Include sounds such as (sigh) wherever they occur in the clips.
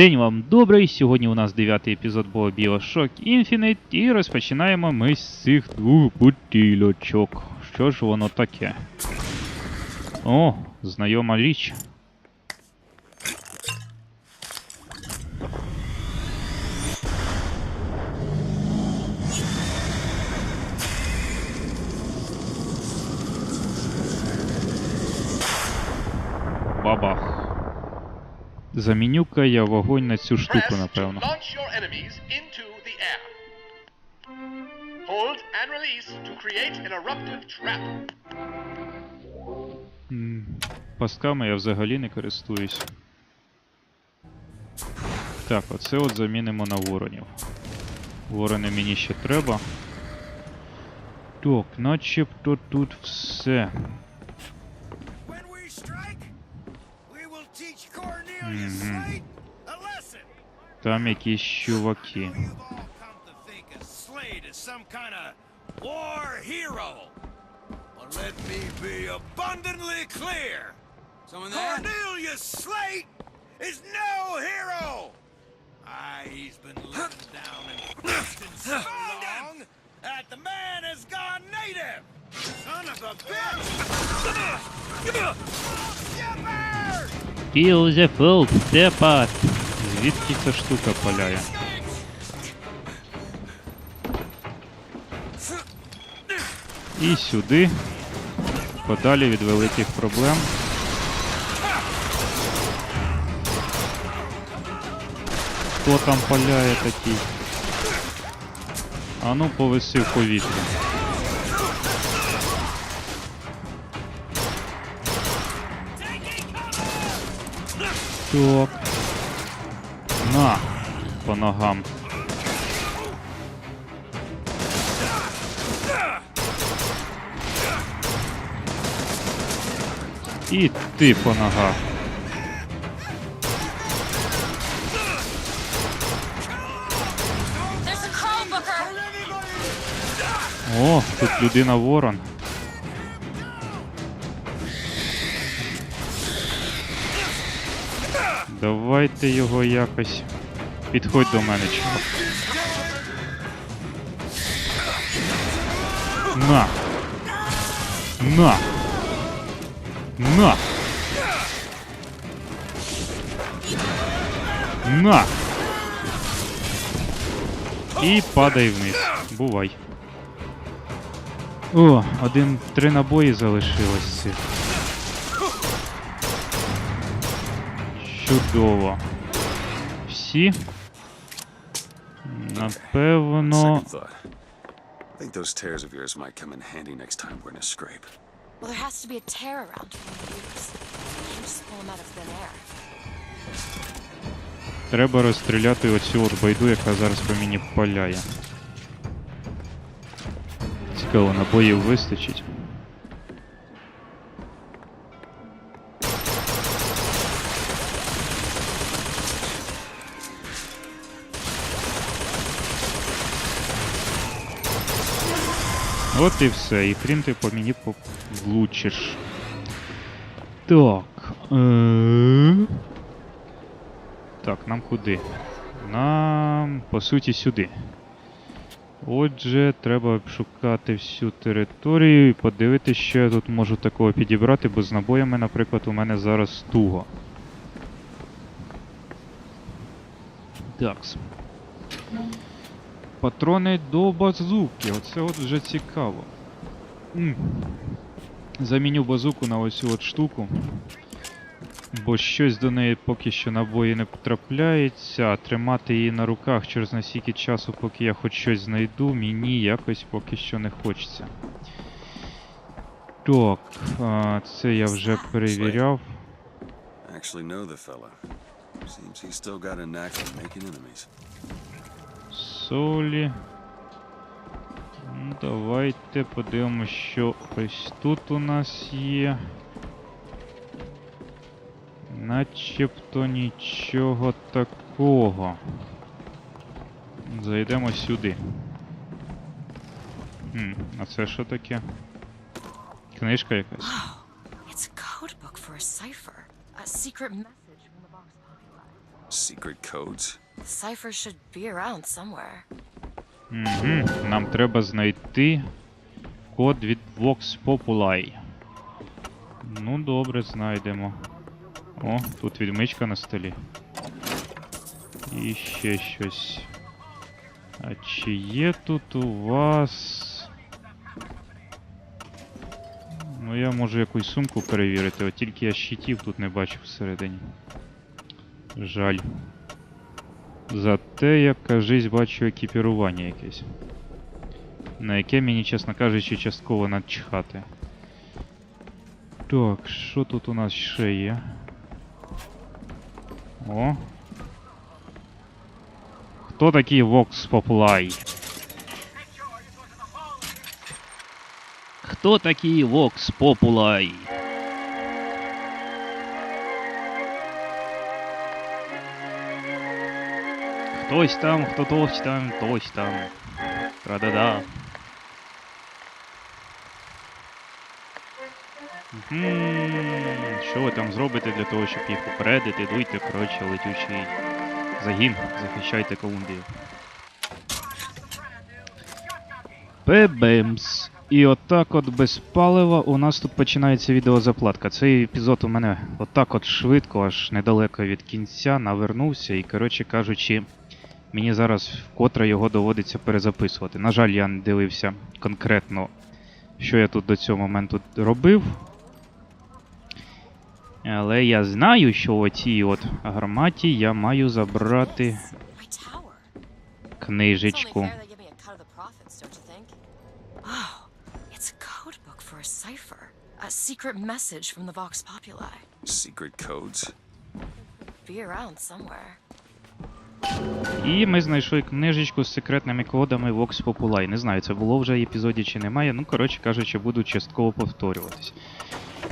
День вам добрий. Сьогодні у нас дев'ятий епізод було Bioshock Infinite, і розпочинаємо ми з цих двох бутилочок. Що ж воно таке? О, знайома річ. Бабах. Заміню-ка я вогонь на цю штуку, напевно. Hold and release to create an eruptive trap. Пасками я взагалі не користуюсь. Так, оце от замінимо на воронів. Ворони мені ще треба. Так, начебто тут все. Mm-hmm. of war hero. But let me be abundantly clear. Cornelius Slate is no hero. Aye, he's been living down in Preston so long that the man has gone native. Son of a bitch! Kill the fold, Степат! Звідки ця штука паляє? І сюди. Подалі від великих проблем. Хто там паляє такий? А ну повиси в Так. На. По ногам. І ти по ногах. О, тут людина ворон. Давайте його якось. Підходь до мене, чувак. На. На. На. На. І падай вниз. Бувай. О, один три набої залишилось цих. Чудово. Всі. Напевно. I think those tears of yours might come in handy next time we're in a scrape. Well, there has to be a tear around here in the can't just pull them out of thin air. Треба розстріляти оцю от байду, яка зараз по мені паляє. Цікаво, набоїв вистачить. От і все, і хрін ти по мені влучиш. Так. Е... Так, нам куди? Нам, по суті, сюди. Отже, треба обшукати всю територію і подивитися, що я тут можу такого підібрати, бо з набоями, наприклад, у мене зараз туго. Такс. Патрони до базуки. Оце от вже цікаво. М. Заміню базуку на ось от штуку. Бо щось до неї поки що набої не потрапляється, тримати її на руках через настільки часу, поки я хоч щось знайду, мені якось поки що не хочеться. Так, а, це я вже перевіряв. Actually know the fella. Seems he's still got a knack for making enemies. Солі. Ну, давайте подивимося, що ось тут у нас є. Начебто нічого такого. Зайдемо сюди. Хм, а це що таке? Книжка якась. Populi. Secret codes? The cipher should be around somewhere. Угу. Нам треба знайти код від Vox Populi. Ну, добре, знайдемо. О, тут відмичка на столі. І ще щось. А чи є тут у вас. Ну, я можу якусь сумку перевірити, от тільки я щитів тут не бачу всередині. Жаль. Зате я, кажись, бачу екіпірування якесь. На яке мені, чесно кажучи, частково начхати. Так, що тут у нас ще є? О. Хто такий Vox Populi? Хто такий Vox Populi? Хтось там, хто тось там, тось там. Тра-да-да. Що ви там зробите для того, щоб їх попередити? Дуйте, коротше, летючий загін, захищайте Колумбію. Пебемс. І отак от без палива у нас тут починається відеозаплатка. Цей епізод у мене отак от швидко, аж недалеко від кінця, навернувся, і, коротше кажучи, мені зараз вкотре його доводиться перезаписувати. На жаль, я не дивився конкретно, що я тут до цього моменту робив. Але я знаю, що у цій от гарматі я маю забрати книжечку. Oh. A secret message from the Vox Populi. Secret codes? Be around somewhere. І ми знайшли книжечку з секретними кодами Vox Populi. Не знаю, це було вже в епізоді чи немає. Ну, коротше кажучи, буду частково повторюватись.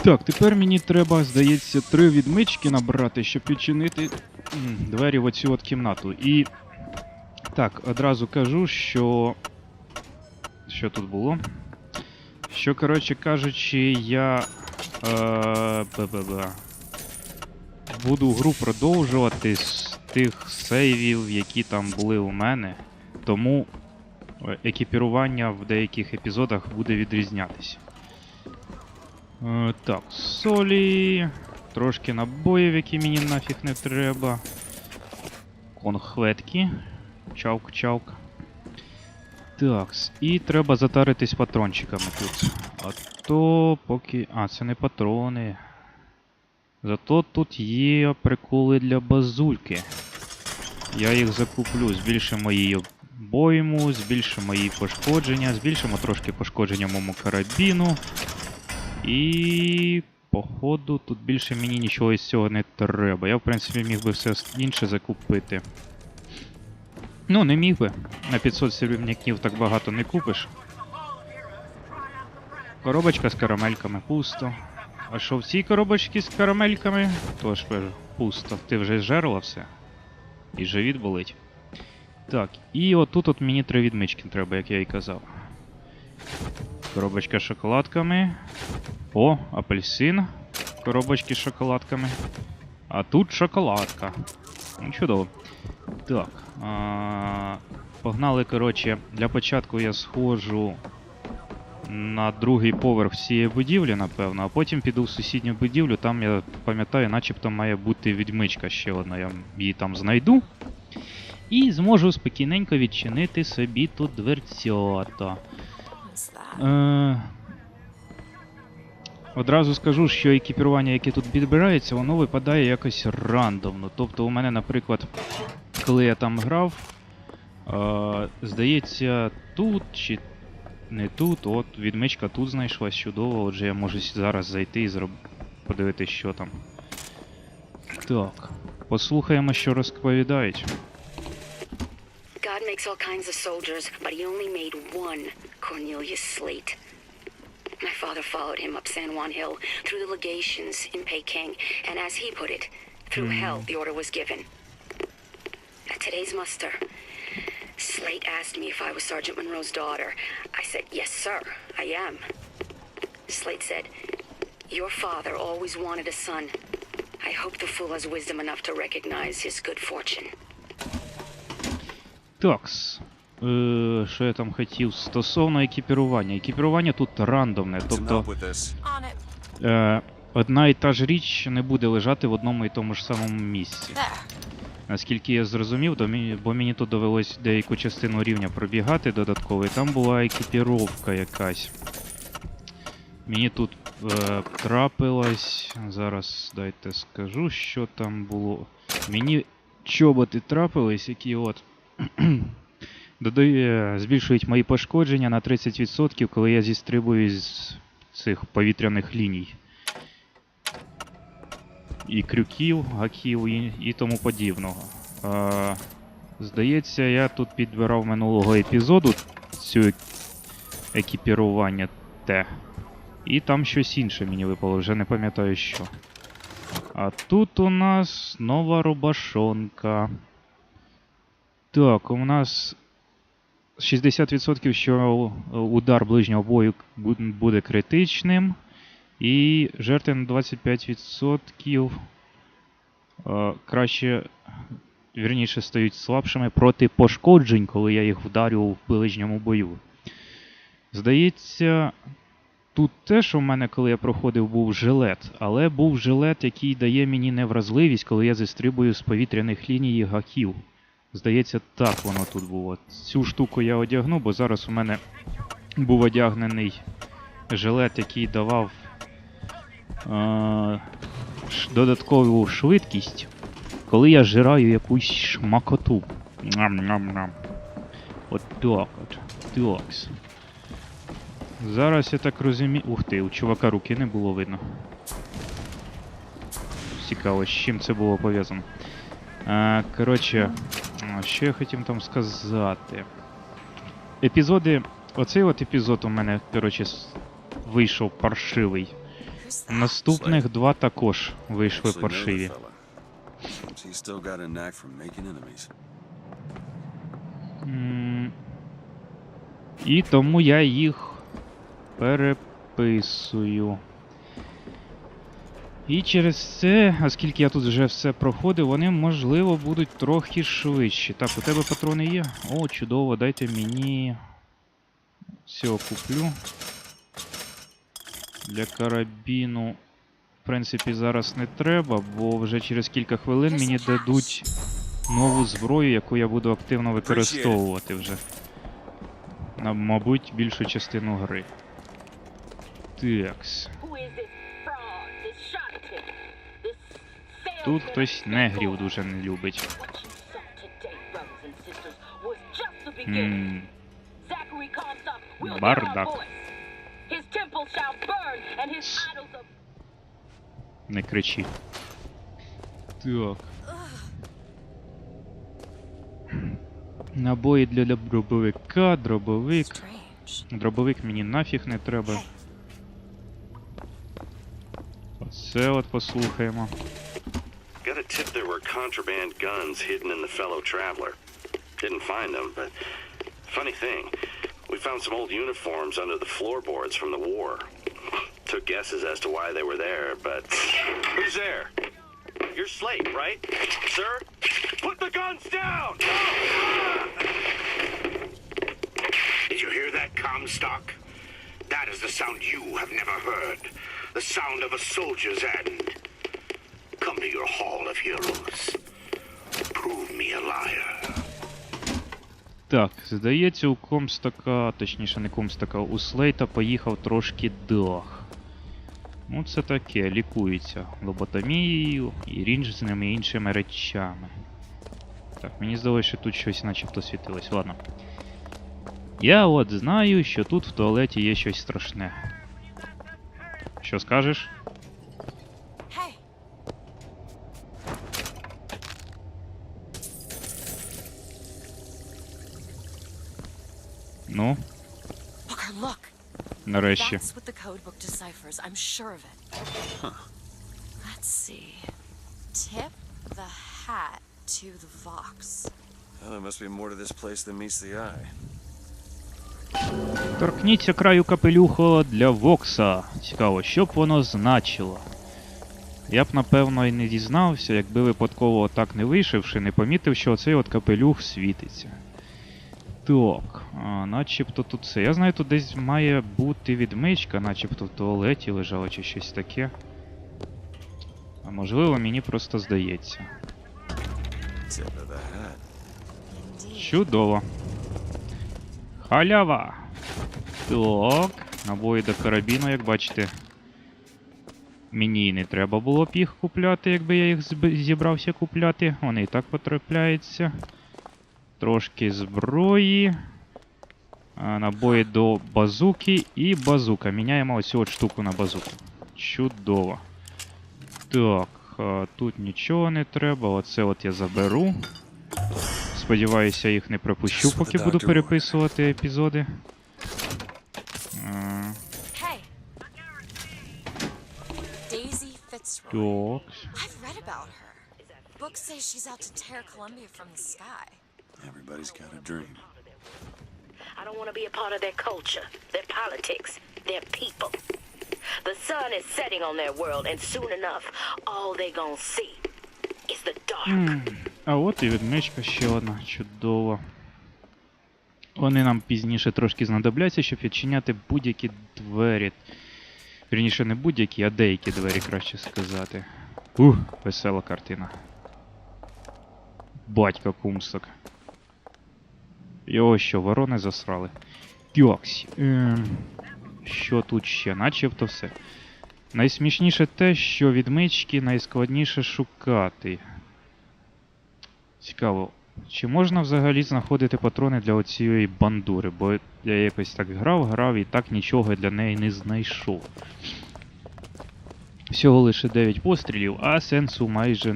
Так, тепер мені треба, здається, три відмички набрати, щоб відчинити двері в оцю от кімнату. І. Так, одразу кажу, що. Що тут було? Що, коротше кажучи, я. Е. Буду гру продовжувати з тих сейвів, які там були у мене. Тому е, екіпірування в деяких епізодах буде відрізнятися. Е, так, солі. Трошки набоїв, які мені нафіг не треба. Конхветки. Чавк-чавк. Такс. І треба затаритись патрончиками тут. А то поки. А, це не патрони. Зато тут є приколи для базульки. Я їх закуплю, збільшимо її обойму, збільшимо її пошкодження, збільшимо трошки пошкодження моєму карабіну. І. Походу, тут більше мені нічого із цього не треба. Я, в принципі, міг би все інше закупити. Ну, не міг би. На 500 срібняків так багато не купиш. Коробочка з карамельками пусто. А що в цій коробочці з карамельками? Тож пусто. Ти вже зжерла все. І живіт болить. Так, і отут от мені три відмички треба, як я і казав. Коробочка з шоколадками. О, апельсин. Коробочки з шоколадками. А тут шоколадка. Ну, чудово. Так. А, погнали, коротше, для початку я сходжу на другий поверх цієї будівлі, напевно, а потім піду в сусідню будівлю, там я пам'ятаю, начебто має бути відмичка ще одна. Я її там знайду. І зможу спокійненько відчинити собі тут дверцята. Е, Одразу скажу, що екіпірування, яке тут підбирається, воно випадає якось рандомно. Тобто у мене, наприклад, коли я там грав, е, здається, тут чи не тут, от відмичка тут знайшлась чудово, отже я можу зараз зайти і зроб... подивитися, що там. Так, послухаємо, що розповідають. God makes all kinds of soldiers, but he only made one Cornelius Slate. My father followed him up San Juan Hill through the legations in Peking, and as he put it, through hell the order was given. At today's muster, Slate asked me if I was Sergeant Monroe's daughter. I said, Yes, sir, I am. Slate said, Your father always wanted a son. I hope the fool has wisdom enough to recognize his good fortune. Такс. Е, що я там хотів? Стосовно екіпірування. Екіпірування тут рандомне, тобто help with this. On it. е, одна і та ж річ не буде лежати в одному і тому ж самому місці. Наскільки я зрозумів, то мені, бо мені тут довелось деяку частину рівня пробігати додатково, і там була екіпіровка якась. Мені тут е, трапилось. Зараз дайте скажу, що там було. Мені чоботи трапились, які от. (clears throat) Додає, збільшують мої пошкодження на 30%, коли я зістрибую з цих повітряних ліній. І крюків, гаків і, і тому подібного. Е, здається, я тут підбирав минулого епізоду цю екіпірування те. І там щось інше мені випало, вже не пам'ятаю що. А тут у нас нова рубашонка. Так, у нас 60% що удар ближнього бою буде критичним. І жертви на 25% е, краще, вірніше, стають слабшими проти пошкоджень, коли я їх вдарю в ближньому бою. Здається, тут теж у мене, коли я проходив, був жилет, але був жилет, який дає мені невразливість, коли я зістрибую з повітряних ліній гаків. Здається, так воно тут було. Цю штуку я одягну, бо зараз у мене був одягнений жилет, який давав додаткову швидкість, коли я жираю якусь шмакоту. Ням-ням-ням. От так от. Такс. Зараз я так розумію. Ух ти, у чувака руки не було видно. Цікаво, з чим це було пов'язано. Коротше, що я хотів там сказати. Епізоди. Оцей от епізод у мене, коротше, вийшов паршивий. Наступних два також вийшли паршиві. М, І тому я їх переписую. І через це, оскільки я тут вже все проходив, вони, можливо, будуть трохи швидші. Так, у тебе патрони є? О, чудово, дайте мені. Цього куплю. Для карабіну, в принципі, зараз не треба, бо вже через кілька хвилин мені дадуть нову зброю, яку я буду активно використовувати вже. На, мабуть, більшу частину гри. Такс. Тут хтось негрів дуже не любить. Ммм. Бардак. Temple shall burn, and his idols of Не кричи. Так. Набої для дробовика, дробовик. Дробовик мені нафіг не треба. Оце от послухаємо. Got a tip there were contraband guns hidden in the fellow traveler. Didn't find them, but funny thing, we found some old uniforms under the floorboards from the war. Took guesses as to why they were there, but (laughs) who's there? You're Slate, right, sir? Put the guns down! Did you hear that, Comstock? That is the sound you have never heard. The sound of a soldier's end. Come to your hall of heroes. Prove me a liar. Так, здається, у Комстака, точніше не Комстака, у Слейта поїхав трошки дах. Ну, це таке, лікується лоботомією і різними іншими речами. Так, мені здалося, що тут щось начебто світилось. Ладно. Я от знаю, що тут в туалеті є щось страшне. Що скажеш? Hey, Ну, Booker, look. нарешті. That's what the code book deciphers. I'm sure of it. Let's see. Tip the hat to the Vox. There must be more to this place than meets the eye. Торкніться краю капелюха для Вокса. Цікаво, що б воно значило. Я б напевно і не дізнався, якби випадково отак не вийшовши, не помітив, що оцей от капелюх світиться. Так, а, начебто тут це. Я знаю, тут десь має бути відмичка, начебто в туалеті лежала чи щось таке. А можливо, мені просто здається. Чудово. Халява! Так, набої до карабіну, як бачите. Мені і не треба було б їх купляти, якби я їх зібрався купляти. Вони і так потрапляються. Трошки зброї. Набої до базуки і базука. Міняємо ось цю от штуку на базуку. Чудово. Так, тут нічого не треба. Оце от я заберу. Сподіваюся, їх не пропущу, поки буду переписувати епізоди. Так. Everybody's got a dream. I don't want to be a part of their culture, their politics, their people. The sun is setting on their world, and soon enough, all they gonna see is the dark. А от і відмичка ще одна. Чудово. Вони нам пізніше трошки знадобляться, щоб відчиняти будь-які двері. Вірніше, не будь-які, а деякі двері, краще сказати. Ух, весела картина. Батька кумсток. Його що, ворони засрали. Тьоксі. Ем, що тут ще? Начебто все. Найсмішніше те, що відмички найскладніше шукати. Цікаво, чи можна взагалі знаходити патрони для оцієї бандури? Бо я якось так грав, грав і так нічого для неї не знайшов. Всього лише 9 пострілів, а сенсу майже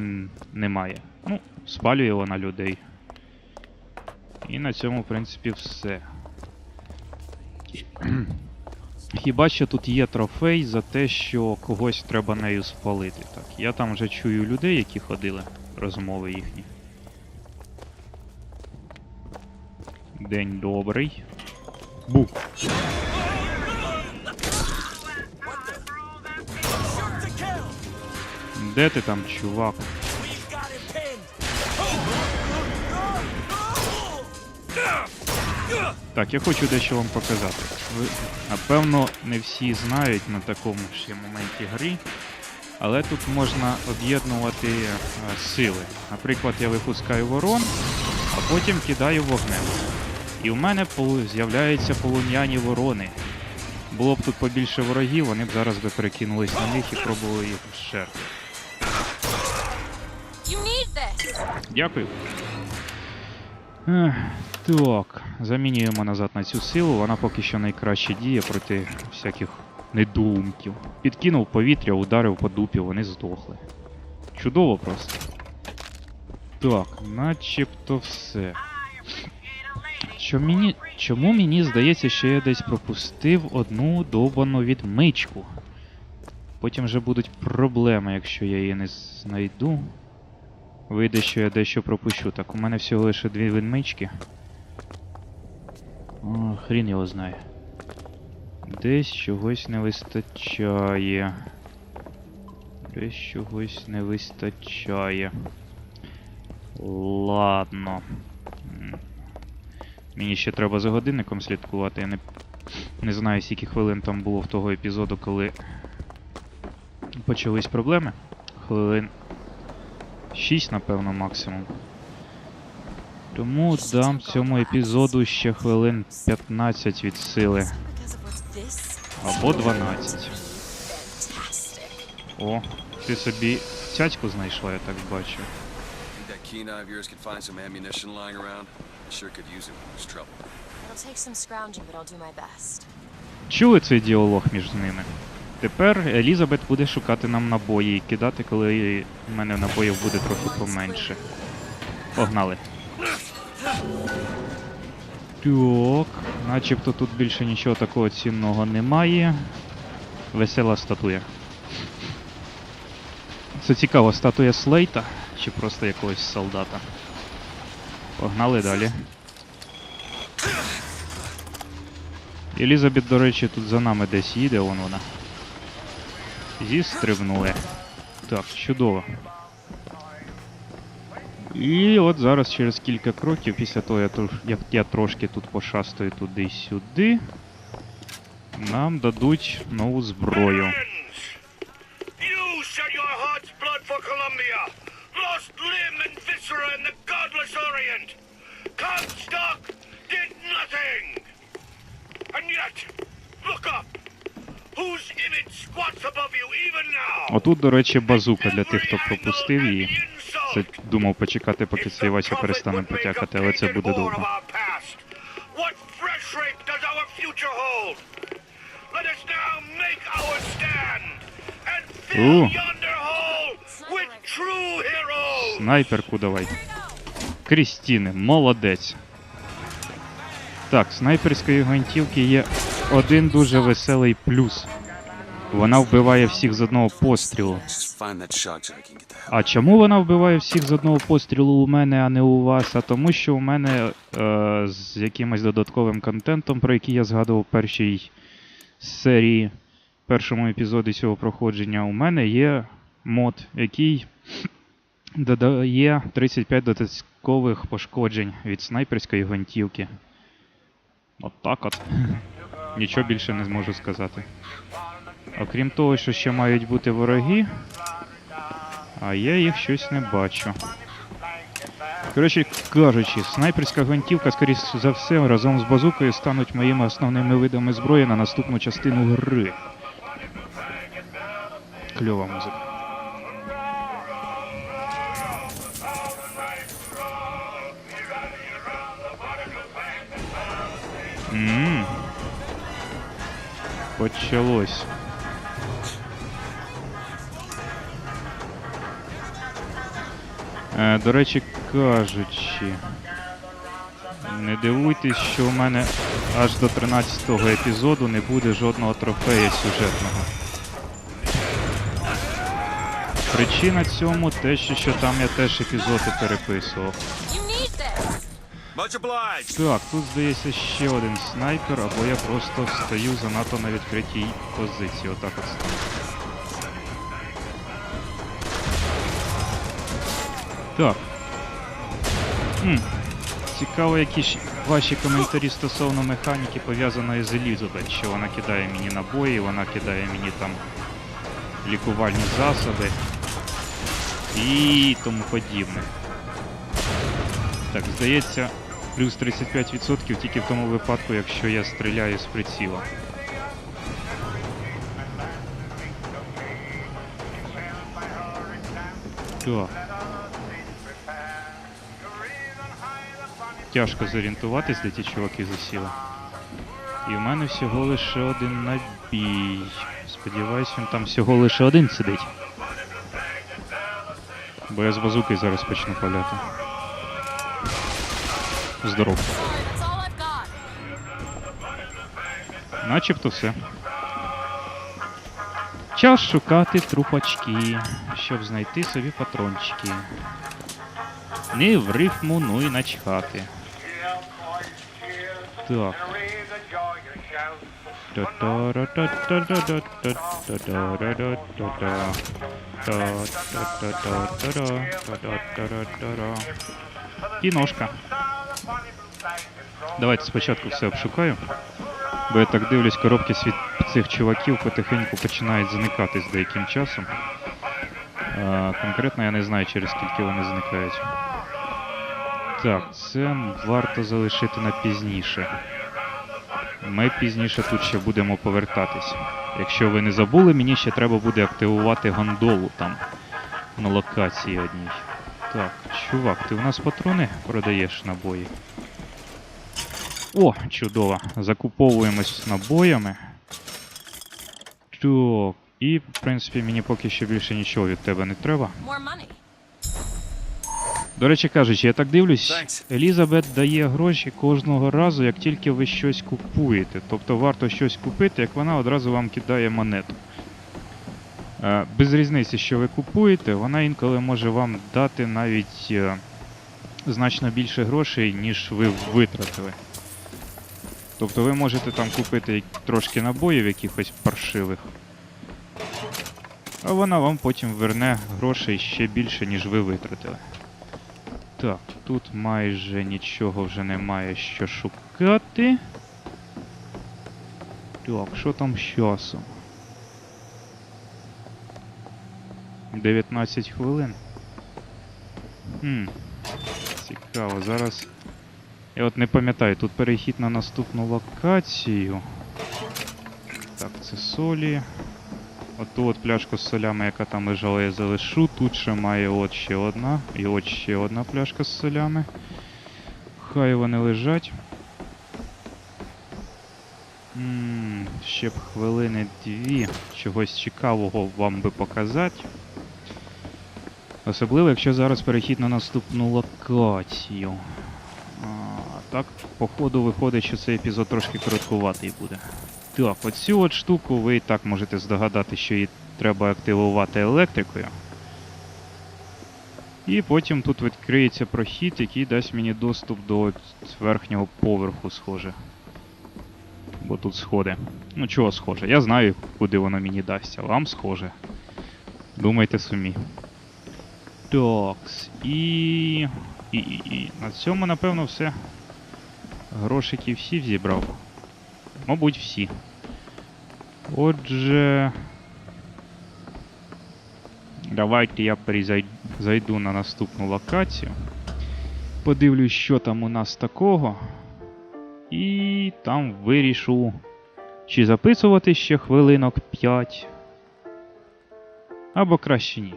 немає. Ну, спалює вона людей. І на цьому, в принципі, все. Хіба що тут є трофей за те, що когось треба нею спалити. Так, я там вже чую людей, які ходили, розмови їхні. День добрий. Бу. Де ти там, чувак? Так, я хочу дещо вам показати. Ви, напевно, не всі знають на такому ж моменті грі, але тут можна об'єднувати е, сили. Наприклад, я випускаю ворон, а потім кидаю вогнем. І в мене з'являються полум'яні ворони. Було б тут побільше ворогів, вони б зараз би перекинулись на них і пробували їх вщерти. Дякую. Так, замінюємо назад на цю силу, вона поки що найкраще діє проти всяких недоумків. Підкинув повітря, ударив по дупі, вони здохли. Чудово просто. Так, начебто все. Що мені, чому мені здається, що я десь пропустив одну довбану відмичку? Потім вже будуть проблеми, якщо я її не знайду. Вийде, що я дещо пропущу. Так, у мене всього лише дві відмички. О, хрін його знає. Десь чогось не вистачає. Десь чогось не вистачає. Ладно. Мені ще треба за годинником слідкувати. Я не, не знаю, скільки хвилин там було в того епізоду, коли почались проблеми. Хвилин 6, напевно, максимум. Тому дам цьому епізоду ще хвилин 15 від сили. Або 12. Fantastic. О, ти собі цяцьку знайшла, я так бачу. Keen eye of yours could find some ammunition lying around? I sure could use it when there's trouble. It'll take some scrounging, but I'll do my best. Чули цей діалог між ними? Тепер Елізабет буде шукати нам набої і кидати, коли в мене набоїв буде трохи поменше. Погнали. Так, начебто тут більше нічого такого цінного немає. Весела статуя. Це цікаво, статуя Слейта чи просто якогось солдата. Погнали далі. Елізабет, до речі, тут за нами десь їде, вон вона. Зістрибнули. Так, чудово. І от зараз через кілька кроків, після того, я як я трошки тут пошастаю туди-сюди, нам дадуть нову зброю. Отут, до речі, базука для тих, хто пропустив її. Це думав почекати, поки цей Вася перестане потякати, але це буде довго. Heroes. Снайперку давай. Крістіни, молодець. Так, снайперської гвинтівки є один дуже веселий плюс. Вона вбиває всіх з одного пострілу. А чому вона вбиває всіх з одного пострілу у мене, а не у вас? А тому що у мене е, з якимось додатковим контентом, про який я згадував в першій серії, першому епізоді цього проходження, у мене є мод, який додає 35 додаткових пошкоджень від снайперської гвинтівки. От так (laughs) от. Нічого більше не зможу сказати. Окрім того, що ще мають бути вороги, а я їх щось не бачу. Коротше кажучи, снайперська гвинтівка, скоріш за все, разом з базукою стануть моїми основними видами зброї на наступну частину гри. Кльова музика. Ммм. Почалось. Е, до речі, кажучи, не дивуйтесь, що у мене аж до 13-го епізоду не буде жодного трофея сюжетного. Причина цьому те, що, там я теж епізоди переписував. Так, тут здається ще один снайпер, або я просто стою занадто на відкритій позиції. Отак от стану. Так. Хм. Цікаво, які ж ваші коментарі стосовно механіки пов'язаної з Елізабет, що вона кидає мені набої, вона кидає мені там лікувальні засоби і тому подібне. Так, здається, плюс 35% тільки в тому випадку, якщо я стріляю з приціла. Так. Тяжко зорієнтуватись, де ті чуваки засіли. І в мене всього лише один набій. Сподіваюсь, він там всього лише один сидить. Бо я з базуки зараз почну паляти. Здоров. Начебто все. Час шукати трупачки, щоб знайти собі патрончики. Не в рифму, ну і начхати. Так. Кіношка. Давайте спочатку все обшукаю. Бо я так дивлюсь, коробки світ цих чуваків потихеньку починають зникати з деяким часом. Конкретно я не знаю, через скільки вони зникають. Так, це варто залишити на пізніше. Ми пізніше тут ще будемо повертатись. Якщо ви не забули, мені ще треба буде активувати гондолу там на локації одній. Так, чувак, ти у нас патрони продаєш набої? О, чудово. Закуповуємось набоями. Так, і, в принципі, мені поки що більше нічого від тебе не треба. До речі кажучи, я так дивлюсь, Елізабет дає гроші кожного разу, як тільки ви щось купуєте. Тобто варто щось купити, як вона одразу вам кидає монету. Е, Без різниці, що ви купуєте, вона інколи може вам дати навіть е, значно більше грошей, ніж ви витратили. Тобто ви можете там купити трошки набоїв якихось паршивих. А вона вам потім верне грошей ще більше, ніж ви витратили. Так, тут майже нічого вже немає що шукати. Так, що там з часом? 19 хвилин. Хм. Цікаво, зараз. Я от не пам'ятаю, тут перехід на наступну локацію. Так, це солі. Оту от пляшку з солями, яка там лежала, я залишу. Тут ще має от ще одна. І от ще одна пляшка з солями. Хай вони лежать. Ммм, ще б хвилини дві. Чогось цікавого вам би показати. Особливо, якщо зараз перехід на наступну локацію. А, так, походу виходить, що цей епізод трошки короткуватий буде. Так, оцю от штуку ви і так можете здогадати, що її треба активувати електрикою. І потім тут відкриється прохід, який дасть мені доступ до верхнього поверху, схоже. Бо тут сходи. Ну чого схоже? Я знаю, куди воно мені дасть, а вам схоже. Думайте самі. Такс. І... І, і, і. На цьому, напевно, все. Грошики всі зібрав. Мабуть, всі. Отже. Давайте я зайду на наступну локацію. Подивлюсь, що там у нас такого. І там вирішу. Чи записувати ще хвилинок 5. Або краще ні.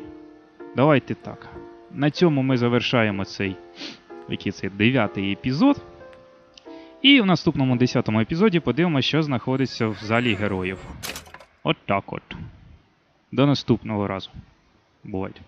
Давайте так. На цьому ми завершаємо цей який це дев'ятий епізод. І в наступному десятому епізоді подивимося, що знаходиться в залі героїв. От так от. До наступного разу. Бувайте.